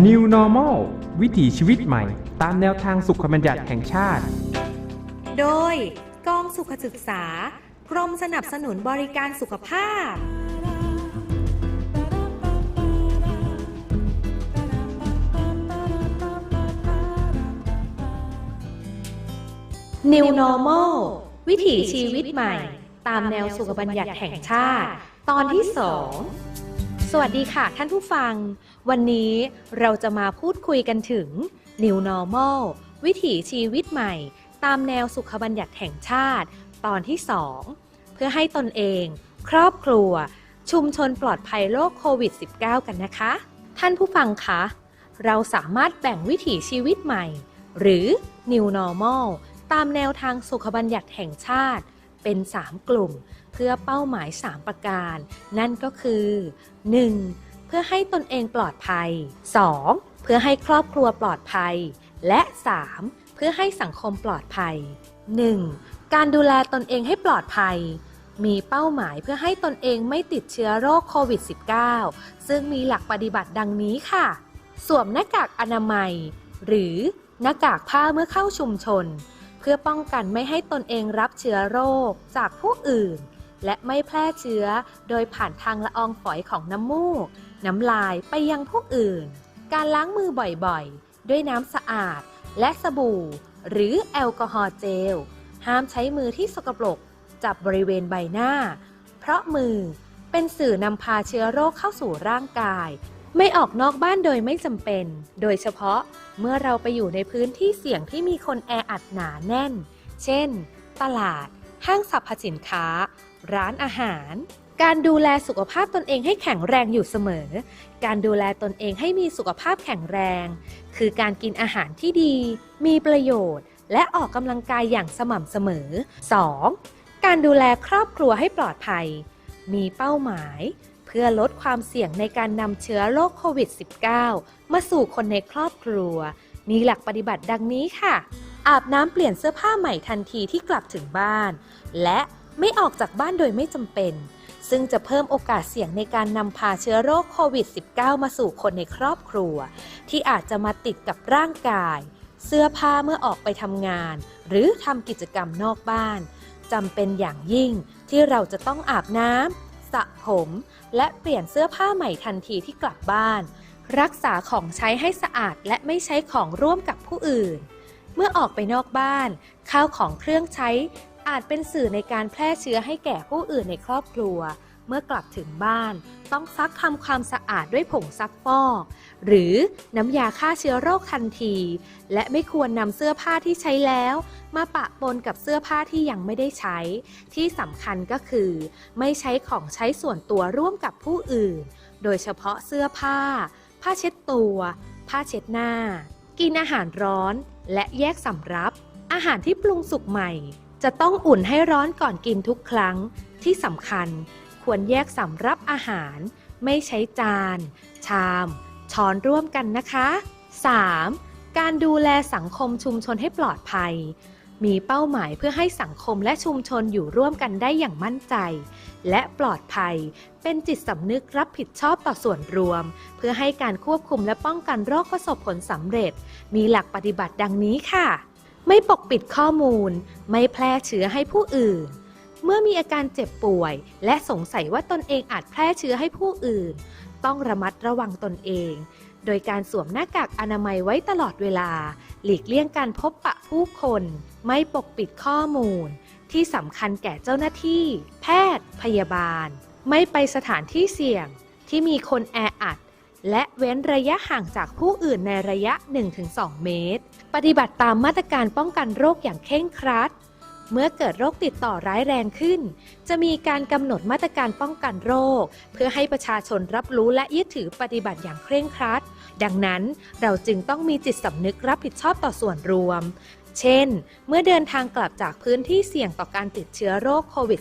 New Normal วิถีชีวิตใหม่ ตามแนวทางสุขบัญญัติแห่งชาติ โดยกองสุขศึกษา กรมสนับสนุนบริการสุขภาพ New Normal วิถีชีวิตใหม่ ตามแนวสุขบัญญัติแห่งชาติ ตอนที่2 สวัสดีค่ะท่านผู้ฟัง วันนี้เราจะมาพูดคุยกันถึง New Normal วิถีชีวิตใหม่ ตามแนวสุขบัญญัติแห่งชาติ ตอนที่ 2 เพื่อให้ตนเอง ครอบครัว ชุมชนปลอดภัยโรคโควิด -19 กันนะคะ ท่านผู้ฟังคะ เราสามารถแบ่งวิถีชีวิตใหม่ หรือ New Normal ตามแนวทางสุขบัญญัติแห่งชาติ เป็น 3 กลุ่ม เพื่อเป้าหมาย 3 ประการ นั่นก็คือ 1. เพื่อให้ตนเองปลอดภัย 2. เพื่อให้ครอบครัวปลอดภัย และ 3. เพื่อให้สังคมปลอดภัย 1. การดูแลตนเองให้ปลอดภัย มีเป้าหมายเพื่อให้ตนเองไม่ติดเชื้อโรคโควิด -19 ซึ่งมีหลักปฏิบัติดังนี้ค่ะ สวมหน้ากากอนามัย หรือหน้ากากผ้าเมื่อเข้าชุมชน เพื่อป้องกันไม่ให้ตนเองรับเชื้อโรคจากผู้อื่น และไม่แพร่เชื้อ โดยผ่านทางละอองฝอยของน้ำมูก น้ำลายไปยังผู้อื่น การล้างมือบ่อยๆ ด้วยน้ำสะอาด และสบู่ หรือแอลกอฮอล์เจล ห้ามใช้มือที่สกปรกจับบริเวณใบหน้า เพราะมือเป็นสื่อนำพาเชื้อโรคเข้าสู่ร่างกาย ไม่ออกนอกบ้านโดยไม่จำเป็น โดยเฉพาะเมื่อเราไปอยู่ในพื้นที่เสี่ยงที่มีคนแออัดหนาแน่น เช่น ตลาด ห้างสรรพสินค้า ร้านอาหาร การดูแลสุขภาพตนเองให้แข็งแรงอยู่เสมอ การดูแลตนเองให้มีสุขภาพแข็งแรง คือการกินอาหารที่ดี มีประโยชน์ และออกกำลังกายอย่างสม่ำเสมอ 2. การดูแลครอบครัวให้ปลอดภัย มีเป้าหมายเพื่อลดความเสี่ยงในการนำเชื้อโรคโควิด -19 มาสู่คนในครอบครัว มีหลักปฏิบัติดังนี้ค่ะ อาบน้ำเปลี่ยนเสื้อผ้าใหม่ทันทีที่กลับถึงบ้าน และไม่ออกจากบ้านโดยไม่จำเป็น ซึ่งจะเพิ่มโอกาสเสี่ยงในการนำพาเชื้อโรคโควิด -19 มาสู่คนในครอบครัว ที่อาจจะมาติดกับร่างกาย เสื้อผ้าเมื่อออกไปทำงาน หรือทำกิจกรรมนอกบ้านจำเป็นอย่างยิ่งที่เราจะต้องอาบน้ำสระผม และเปลี่ยนเสื้อผ้าใหม่ทันทีที่กลับบ้าน รักษาของใช้ให้สะอาดและไม่ใช้ของร่วมกับผู้อื่น เมื่อออกไปนอกบ้าน ข้าวของเครื่องใช้ อาจเป็นสื่อในการแพร่เชื้อให้แก่ผู้อื่นในครอบครัว เมื่อกลับถึงบ้าน ต้องซักทำความสะอาดด้วยผงซักฟอก หรือน้ำยาฆ่าเชื้อโรคทันที และไม่ควรนำเสื้อผ้าที่ใช้แล้ว มาปะปนกับเสื้อผ้าที่ยังไม่ได้ใช้ ที่สำคัญก็คือ ไม่ใช้ของใช้ส่วนตัวร่วมกับผู้อื่น โดยเฉพาะเสื้อผ้า ผ้าเช็ดตัว ผ้าเช็ดหน้า กินอาหารร้อน และแยกสำรับ อาหารที่ปรุงสุกใหม่ จะต้องอุ่นให้ร้อนก่อนกินทุกครั้ง ที่สำคัญ ควรแยกสำรับอาหาร ไม่ใช้จาน ชาม ช้อนร่วมกันนะคะ 3. การดูแลสังคมชุมชนให้ปลอดภัย มีเป้าหมายเพื่อให้สังคมและชุมชนอยู่ร่วมกันได้อย่างมั่นใจ และปลอดภัย เป็นจิตสำนึกรับผิดชอบต่อส่วนรวม เพื่อให้การควบคุมและป้องกันโรคประสบผลสำเร็จ มีหลักปฏิบัติดังนี้ค่ะ ไม่ปกปิดข้อมูล ไม่แพร่เชื้อให้ผู้อื่น เมื่อมีอาการเจ็บป่วย และสงสัยว่าตนเองอาจแพร่เชื้อให้ผู้อื่น ต้องระมัดระวังตนเอง โดยการสวมหน้ากากอนามัยไว้ตลอดเวลา หลีกเลี่ยงการพบปะผู้คน ไม่ปกปิดข้อมูล ที่สำคัญแก่เจ้าหน้าที่ แพทย์ พยาบาล ไม่ไปสถานที่เสี่ยง ที่มีคนแออัด และเว้นระยะห่างจากผู้อื่นในระยะ 1-2 เมตร ปฏิบัติตามมาตรการป้องกันโรคอย่างเคร่งครัด เมื่อเกิดโรคติดต่อร้ายแรงขึ้น จะมีการกำหนดมาตรการป้องกันโรค เพื่อให้ประชาชนรับรู้และยึดถือปฏิบัติอย่างเคร่งครัด ดังนั้นเราจึงต้องมีจิตสำนึกรับผิดชอบต่อส่วนรวม เช่น เมื่อเดินทางกลับจากพื้นที่เสี่ยงต่อการติดเชื้อโรคโควิด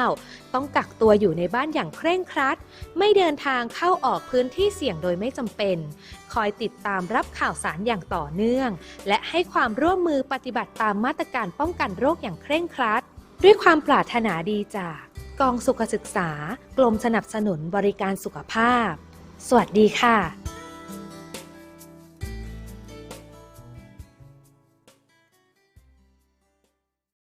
-19 ต้องกักตัวอยู่ในบ้านอย่างเคร่งครัด ไม่เดินทางเข้าออกพื้นที่เสี่ยงโดยไม่จำเป็น คอยติดตามรับข่าวสารอย่างต่อเนื่อง และให้ความร่วมมือปฏิบัติตามมาตรการป้องกันโรคอย่างเคร่งครัด ด้วยความปรารถนาดีจาก กองสุขศึกษา กรมสนับสนุนบริการสุขภาพ สวัสดีค่ะ